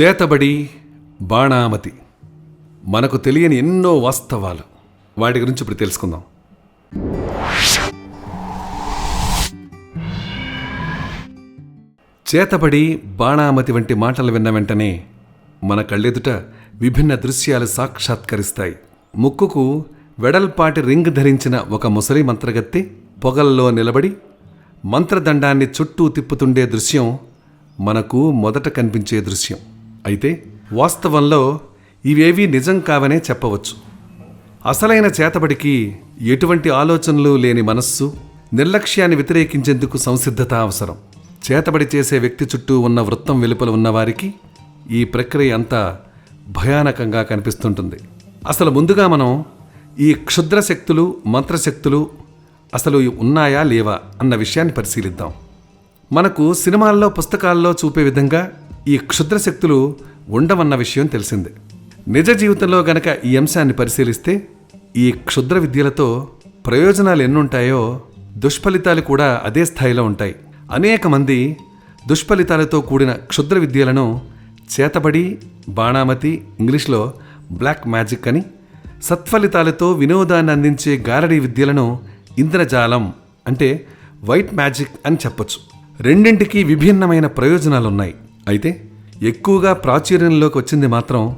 చేతబడి బాణామతి. మనకు తెలియని ఎన్నో వాస్తవాలు. వాటి గురించి ఇప్పుడు తెలుసుకుందాం. చేతబడి బాణామతి వంటి మాటలు విన్న వెంటనే మన కళ్ళెదుట విభిన్న దృశ్యాలు సాక్షాత్కరిస్తాయి. ముక్కుకు వెడల్పాటి రింగ్ ధరించిన ఒక ముసలి మంత్రగత్తి పొగల్లో నిలబడి మంత్రదండాన్ని చుట్టూ తిప్పుతుండే దృశ్యం మనకు మొదట కనిపించే దృశ్యం. అయితే వాస్తవంలో ఇవేవీ నిజం కావనే చెప్పవచ్చు. అసలైన చేతబడికి ఎటువంటి ఆలోచనలు లేని మనస్సు నిర్లక్ష్యాన్ని వ్యతిరేకించేందుకు సంసిద్ధత అవసరం. చేతబడి చేసే వ్యక్తి చుట్టూ ఉన్న వృత్తం వెలుపల ఉన్నవారికి ఈ ప్రక్రియ అంతా భయానకంగా కనిపిస్తుంటుంది. అసలు ముందుగా మనం ఈ క్షుద్ర శక్తులు మంత్రశక్తులు అసలు ఉన్నాయా లేవా అన్న విషయాన్ని పరిశీలిద్దాం. మనకు సినిమాల్లో పుస్తకాల్లో చూపే విధంగా ఈ క్షుద్ర శక్తులు ఉండవన్న విషయం తెలిసిందే. నిజ జీవితంలో గనక ఈ అంశాన్ని పరిశీలిస్తే ఈ క్షుద్ర విద్యలతో ప్రయోజనాలు ఎన్నుంటాయో దుష్ఫలితాలు కూడా అదే స్థాయిలో ఉంటాయి. అనేక మంది దుష్ఫలితాలతో కూడిన క్షుద్ర విద్యలను చేతబడి బాణామతి ఇంగ్లీష్లో బ్లాక్ మ్యాజిక్ అని సత్ఫలితాలతో వినోదాన్ని అందించే గారడీ విద్యలను ఇంద్రజాలం అంటే వైట్ మ్యాజిక్ అని చెప్పొచ్చు. రెండింటికి విభిన్నమైన ప్రయోజనాలున్నాయి. అయితే ఎక్కువగా ప్రాచుర్యంలోకి వచ్చింది మాత్రం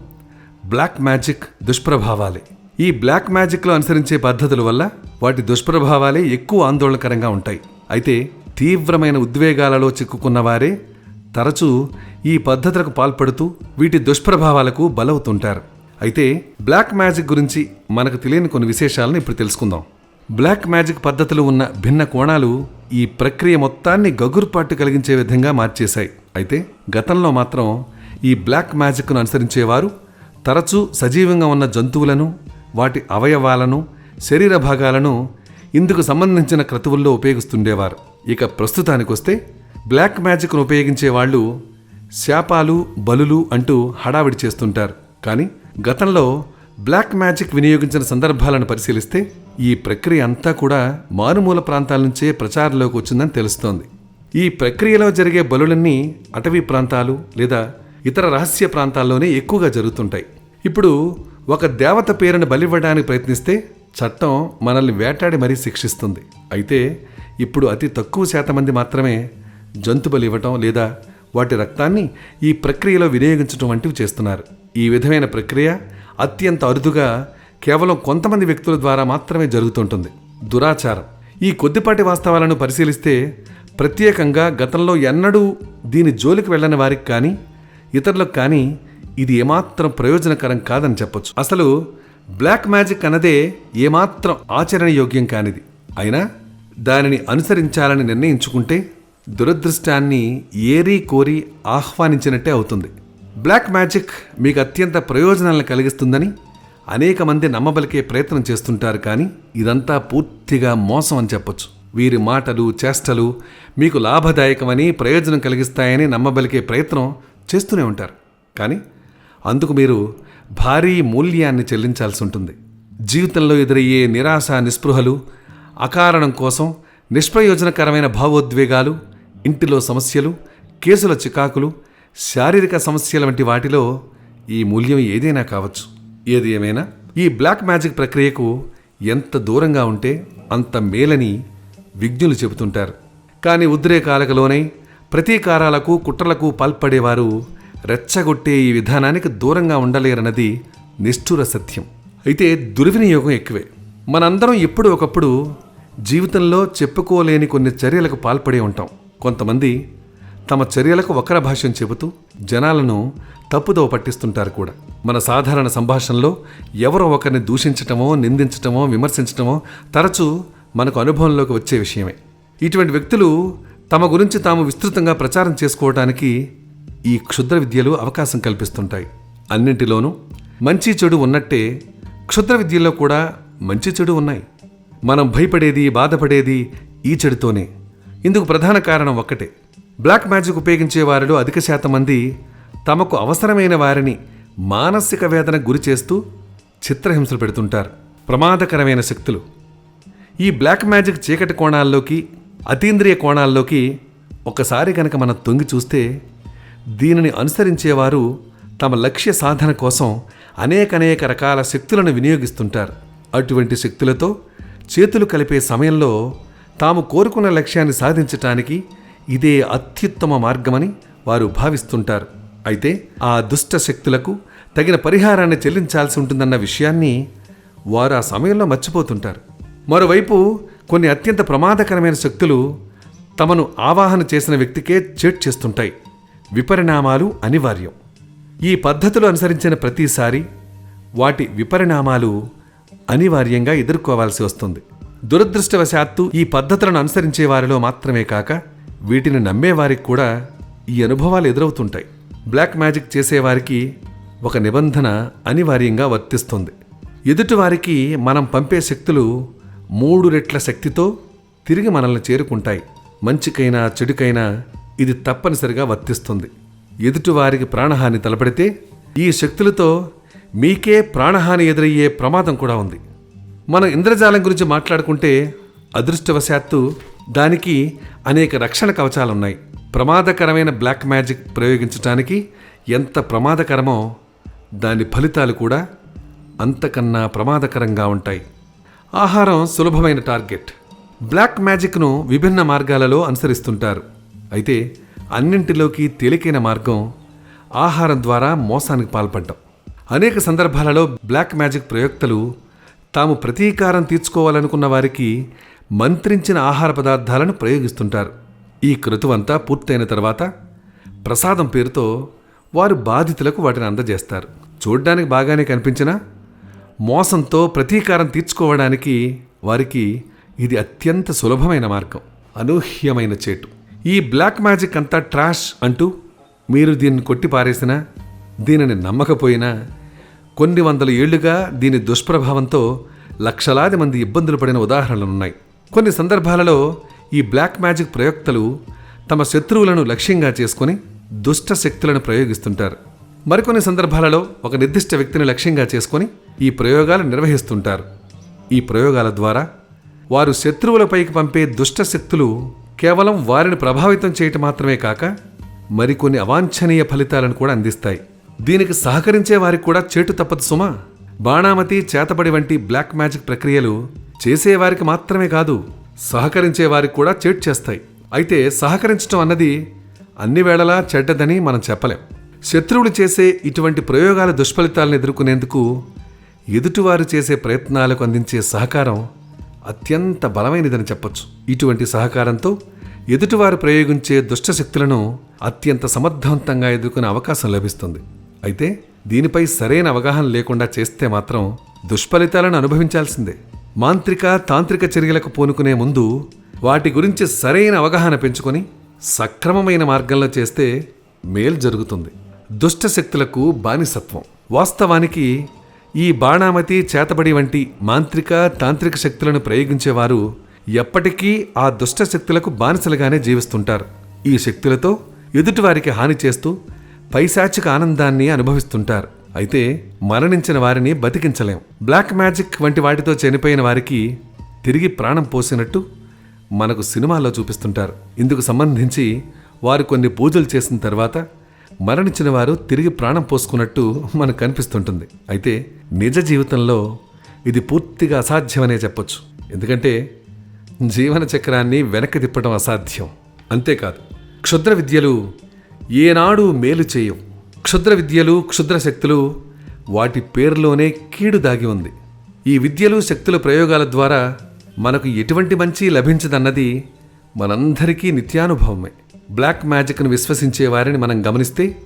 బ్లాక్ మ్యాజిక్ దుష్ప్రభావాలే. ఈ బ్లాక్ మ్యాజిక్లో అనుసరించే పద్ధతుల వల్ల వాటి దుష్ప్రభావాలే ఎక్కువ ఆందోళనకరంగా ఉంటాయి. అయితే తీవ్రమైన ఉద్వేగాలలో చిక్కుకున్న వారే తరచూ ఈ పద్ధతులకు పాల్పడుతూ వీటి దుష్ప్రభావాలకు బలవుతుంటారు. అయితే బ్లాక్ మ్యాజిక్ గురించి మనకు తెలియని కొన్ని విశేషాలను ఇప్పుడు తెలుసుకుందాం. బ్లాక్ మ్యాజిక్ పద్ధతులు ఉన్న భిన్న కోణాలు ఈ ప్రక్రియ మొత్తాన్ని గగుర్పాటు కలిగించే విధంగా మార్చేశాయి. అయితే గతంలో మాత్రం ఈ బ్లాక్ మ్యాజిక్ను అనుసరించేవారు తరచూ సజీవంగా ఉన్న జంతువులను వాటి అవయవాలను శరీర భాగాలను ఇందుకు సంబంధించిన క్రతువుల్లో ఉపయోగిస్తుండేవారు. ఇక ప్రస్తుతానికొస్తే బ్లాక్ మ్యాజిక్ను ఉపయోగించే వాళ్ళు శాపాలు బలులు అంటూ హడావిడి చేస్తుంటారు. కానీ గతంలో బ్లాక్ మ్యాజిక్ వినియోగించిన సందర్భాలను పరిశీలిస్తే ఈ ప్రక్రియ అంతా కూడా మారుమూల ప్రాంతాల నుంచే ప్రచారంలోకి వచ్చిందని తెలుస్తోంది. ఈ ప్రక్రియలో జరిగే బలులన్నీ అటవీ ప్రాంతాలు లేదా ఇతర రహస్య ప్రాంతాల్లోనే ఎక్కువగా జరుగుతుంటాయి. ఇప్పుడు ఒక దేవత పేరును బలివ్వడానికి ప్రయత్నిస్తే చట్టం మనల్ని వేటాడి మరీ శిక్షిస్తుంది. అయితే ఇప్పుడు అతి తక్కువ శాతం మంది మాత్రమే జంతు బలి ఇవ్వటం లేదా వాటి రక్తాన్ని ఈ ప్రక్రియలో వినియోగించడం వంటివి చేస్తున్నారు. ఈ విధమైన ప్రక్రియ అత్యంత అరుదుగా కేవలం కొంతమంది వ్యక్తుల ద్వారా మాత్రమే జరుగుతుంటుంది. దురాచారం. ఈ కొద్దిపాటి వాస్తవాలను పరిశీలిస్తే ప్రత్యేకంగా గతంలో ఎన్నడూ దీని జోలికి వెళ్ళని వారికి కానీ ఇతరులకు కానీ ఇది ఏమాత్రం ప్రయోజనకరం కాదని చెప్పొచ్చు. అసలు బ్లాక్ మ్యాజిక్ అన్నదే ఏమాత్రం ఆచరణయోగ్యం కానిది. అయినా దానిని అనుసరించాలని నిర్ణయించుకుంటే దురదృష్టాన్ని ఏరీ కోరి ఆహ్వానించినట్టే అవుతుంది. బ్లాక్ మ్యాజిక్ మీకు అత్యంత ప్రయోజనాలను కలిగిస్తుందని అనేక మంది నమ్మబలికే ప్రయత్నం చేస్తుంటారు కానీ ఇదంతా పూర్తిగా మోసం అని చెప్పొచ్చు. వీరి మాటలు చేష్టలు మీకు లాభదాయకమని ప్రయోజనం కలిగిస్తాయని నమ్మబలికే ప్రయత్నం చేస్తూనే ఉంటారు. కానీ అందుకు మీరు భారీ మూల్యాన్ని చెల్లించాల్సి ఉంటుంది. జీవితంలో ఎదురయ్యే నిరాశ నిస్పృహలు అకారణం కోసం నిష్ప్రయోజనకరమైన భావోద్వేగాలు ఇంటిలో సమస్యలు కేసుల చికాకులు శారీరక సమస్యల వంటి వాటిలో ఈ మూల్యం ఏదైనా కావచ్చు. ఏది ఏమైనా? ఈ బ్లాక్ మ్యాజిక్ ప్రక్రియకు ఎంత దూరంగా ఉంటే అంత మేలని విజ్ఞులు చెబుతుంటారు. కానీ ఉద్రేకాలకు లోనై ప్రతీకారాలకు కుట్రలకు పాల్పడేవారు రెచ్చగొట్టే ఈ విధానానికి దూరంగా ఉండలేరన్నది నిష్ఠుర సత్యం. అయితే దుర్వినియోగం ఎక్కువే. మనందరం ఎప్పుడు ఒకప్పుడు జీవితంలో చెప్పుకోలేని కొన్ని చర్యలకు పాల్పడే ఉంటాం. కొంతమంది తమ చర్యలకు వక్ర భాష్యం చెబుతూ జనాలను తప్పుదో పట్టిస్తుంటారు కూడా. మన సాధారణ సంభాషణలో ఎవరో ఒకరిని దూషించటమో నిందించటమో విమర్శించటమో తరచూ మనకు అనుభవంలోకి వచ్చే విషయమే. ఇటువంటి వ్యక్తులు తమ గురించి తాము విస్తృతంగా ప్రచారం చేసుకోవడానికి ఈ క్షుద్ర విద్యలు అవకాశం కల్పిస్తుంటాయి. అన్నింటిలోనూ మంచి చెడు ఉన్నట్టే క్షుద్ర విద్యల్లో కూడా మంచి చెడు ఉన్నాయి. మనం భయపడేది బాధపడేది ఈ చెడుతోనే. ఇందుకు ప్రధాన కారణం ఒక్కటే. బ్లాక్ మ్యాజిక్ ఉపయోగించే వారిలో అధిక శాతం మంది తమకు అవసరమైన వారిని మానసిక వేదన గురి చేస్తూ చిత్రహింసలు పెడుతుంటారు. ప్రమాదకరమైన శక్తులు. ఈ బ్లాక్ మ్యాజిక్ చీకటి కోణాల్లోకి అతీంద్రియ కోణాల్లోకి ఒకసారి కనుక మనం తొంగి చూస్తే దీనిని అనుసరించేవారు తమ లక్ష్య సాధన కోసం అనేకనేక రకాల శక్తులను వినియోగిస్తుంటారు. అటువంటి శక్తులతో చేతులు కలిపే సమయంలో తాము కోరుకున్న లక్ష్యాన్ని సాధించటానికి ఇదే అత్యుత్తమ మార్గమని వారు భావిస్తుంటారు. అయితే ఆ దుష్ట శక్తులకు తగిన పరిహారాన్ని చెల్లించాల్సి ఉంటుందన్న విషయాన్ని వారు ఆ సమయంలో మర్చిపోతుంటారు. మరోవైపు కొన్ని అత్యంత ప్రమాదకరమైన శక్తులు తమను ఆవాహన చేసిన వ్యక్తికే చేట్ చేస్తుంటాయి. విపరిణామాలు అనివార్యం. ఈ పద్ధతులు అనుసరించిన ప్రతిసారి వాటి విపరిణామాలు అనివార్యంగా ఎదుర్కోవాల్సి వస్తుంది. దురదృష్టవశాత్తు ఈ పద్ధతులను అనుసరించే వారిలో మాత్రమే కాక వీటిని నమ్మేవారికి కూడా ఈ అనుభవాలు ఎదురవుతుంటాయి. బ్లాక్ మ్యాజిక్ చేసేవారికి ఒక నిబంధన అనివార్యంగా వర్తిస్తుంది. ఎదుటివారికి మనం పంపే శక్తులు మూడు రెట్ల శక్తితో తిరిగి మనల్ని చేరుకుంటాయి. మంచికైనా చెడుకైనా ఇది తప్పనిసరిగా వర్తిస్తుంది. ఎదుటివారికి ప్రాణహాని తలపడితే ఈ శక్తులతో మీకే ప్రాణహాని ఎదురయ్యే ప్రమాదం కూడా ఉంది. మనం ఇంద్రజాలం గురించి మాట్లాడుకుంటే అదృష్టవశాత్తు దానికి అనేక రక్షణ కవచాలున్నాయి. ప్రమాదకరమైన బ్లాక్ మ్యాజిక్ ప్రయోగించటానికి ఎంత ప్రమాదకరమో దాని ఫలితాలు కూడా అంతకన్నా ప్రమాదకరంగా ఉంటాయి. ఆహారం సులభమైన టార్గెట్. బ్లాక్ మ్యాజిక్ను విభిన్న మార్గాలలో అనుసరిస్తుంటారు. అయితే అన్నింటిలోకి తేలికైన మార్గం ఆహారం ద్వారా మోసానికి పాల్పడ్డం. అనేక సందర్భాలలో బ్లాక్ మ్యాజిక్ ప్రయోక్తలు తాము ప్రతీకారం తీర్చుకోవాలనుకున్న వారికి మంత్రించిన ఆహార పదార్థాలను ప్రయోగిస్తుంటారు. ఈ క్రతువంతా పూర్తయిన తర్వాత ప్రసాదం పేరుతో వారు బాధితులకు వాటిని అందజేస్తారు. చూడ్డానికి బాగానే కనిపించినా మోసంతో ప్రతీకారం తీర్చుకోవడానికి వారికి ఇది అత్యంత సులభమైన మార్గం అనూహ్యమైన చేటు. ఈ బ్లాక్ మ్యాజిక్ అంతా ట్రాష్ అంటూ మీరు దీన్ని కొట్టి పారేసినా దీనిని నమ్మకపోయినా కొన్ని వందల ఏళ్ళుగా దీని దుష్ప్రభావంతో లక్షలాది మంది ఇబ్బందులు పడిన ఉదాహరణలున్నాయి. కొన్ని సందర్భాలలో ఈ బ్లాక్ మ్యాజిక్ ప్రయోక్తలు తమ శత్రువులను లక్ష్యంగా చేసుకొని దుష్ట శక్తులను ప్రయోగిస్తుంటారు. మరికొన్ని సందర్భాలలో ఒక నిర్దిష్ట వ్యక్తిని లక్ష్యంగా చేసుకొని ఈ ప్రయోగాలు నిర్వహిస్తుంటారు. ఈ ప్రయోగాల ద్వారా వారు శత్రువులపైకి పంపే దుష్ట శక్తులు కేవలం వారిని ప్రభావితం చేయటం మాత్రమే కాక మరికొన్ని అవాంఛనీయ ఫలితాలను కూడా అందిస్తాయి. దీనికి సహకరించే వారికి కూడా చేటు తప్పదు సుమా. బాణామతి చేతబడి వంటి బ్లాక్ మ్యాజిక్ ప్రక్రియలు చేసేవారికి మాత్రమే కాదు సహకరించే వారికి కూడా చేటు చేస్తాయి. అయితే సహకరించడం అన్నది అన్ని వేళలా చెడ్డదని మనం చెప్పలేం. శత్రువులు చేసే ఇటువంటి ప్రయోగాల దుష్ఫలితాలను ఎదుర్కొనేందుకు ఎదుటివారు చేసే ప్రయత్నాలకు అందించే సహకారం అత్యంత బలమైనదని చెప్పొచ్చు. ఇటువంటి సహకారంతో ఎదుటివారు ప్రయోగించే దుష్టశక్తులను అత్యంత సమర్థవంతంగా ఎదుర్కొనే అవకాశం లభిస్తుంది. అయితే దీనిపై సరైన అవగాహన లేకుండా చేస్తే మాత్రం దుష్ఫలితాలను అనుభవించాల్సిందే. మాంత్రిక తాంత్రిక చర్యలకు పూనుకునే ముందు వాటి గురించి సరైన అవగాహన పెంచుకొని సక్రమమైన మార్గంలో చేస్తే మేలు జరుగుతుంది. దుష్ట శక్తులకు బానిసత్వం. వాస్తవానికి ఈ బాణామతి చేతబడి వంటి మాంత్రిక తాంత్రిక శక్తులను ప్రయోగించేవారు ఎప్పటికీ ఆ దుష్ట శక్తులకు బానిసలుగానే జీవిస్తుంటారు. ఈ శక్తులతో ఎదుటివారికి హాని చేస్తూ పైశాచిక ఆనందాన్ని అనుభవిస్తుంటారు. అయితే మరణించిన వారిని బతికించలేం. బ్లాక్ మ్యాజిక్ వంటి వాటితో చనిపోయిన వారికి తిరిగి ప్రాణం పోసినట్టు మనకు సినిమాల్లో చూపిస్తుంటారు. ఇందుకు సంబంధించి వారు కొన్ని పూజలు చేసిన తర్వాత మరణించిన వారు తిరిగి ప్రాణం పోసుకున్నట్టు మనకు కనిపిస్తుంటుంది అయితే నిజ జీవితంలో ఇది పూర్తిగా అసాధ్యమనే చెప్పొచ్చు. ఎందుకంటే జీవన చక్రాన్ని వెనక్కి తిప్పడం అసాధ్యం. అంతేకాదు క్షుద్ర విద్యలు ఏనాడు మేలు చేయవు. క్షుద్ర విద్యలు క్షుద్ర శక్తులు వాటి పేరులోనే కీడు దాగి ఉంది. ఈ విద్యలు శక్తుల ప్రయోగాల ద్వారా మనకు ఎటువంటి మంచి లభించదన్నది మనందరికీ నిత్యానుభవమే. బ్లాక్ మ్యాజిక్ను విశ్వసించే వారిని మనం గమనిస్తే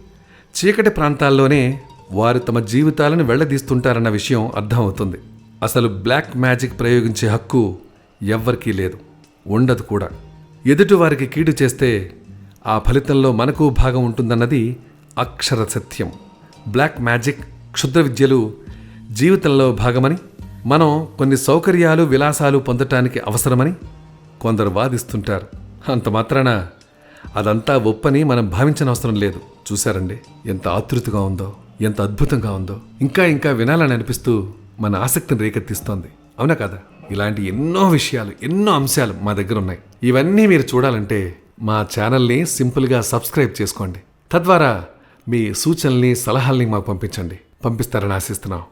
చీకటి ప్రాంతాల్లోనే వారు తమ జీవితాలను వెళ్ళదీస్తుంటారన్న విషయం అర్థమవుతుంది. అసలు బ్లాక్ మ్యాజిక్ ప్రయోగించే హక్కు ఎవ్వరికీ లేదు. ఉండదు కూడా. ఎదుటివారికి కీడు చేస్తే ఆ ఫలితంలో మనకు భాగం ఉంటుందన్నది అక్షర సత్యం. బ్లాక్ మ్యాజిక్ క్షుద్ర విద్యలు జీవితంలో భాగమని మనం కొన్ని సౌకర్యాలు విలాసాలు పొందటానికి అవసరమని కొందరు వాదిస్తుంటారు. అంత మాత్రాన అదంతా ఒప్పని మనం భావించనవసరం లేదు. చూశారండి? ఎంత ఆతృతగా ఉందో ఎంత అద్భుతంగా ఉందో. ఇంకా ఇంకా వినాలని అనిపిస్తూ మన ఆసక్తిని రేకెత్తిస్తోంది. అవునా కదా? ఇలాంటి ఎన్నో విషయాలు ఎన్నో అంశాలు మా దగ్గర ఉన్నాయి. ఇవన్నీ మీరు చూడాలంటే మా ఛానల్ని సింపుల్గా సబ్స్క్రైబ్ చేసుకోండి. తద్వారా మీ సూచనల్ని సలహాల్ని మాకు పంపించండి. పంపిస్తారని ఆశిస్తున్నాం.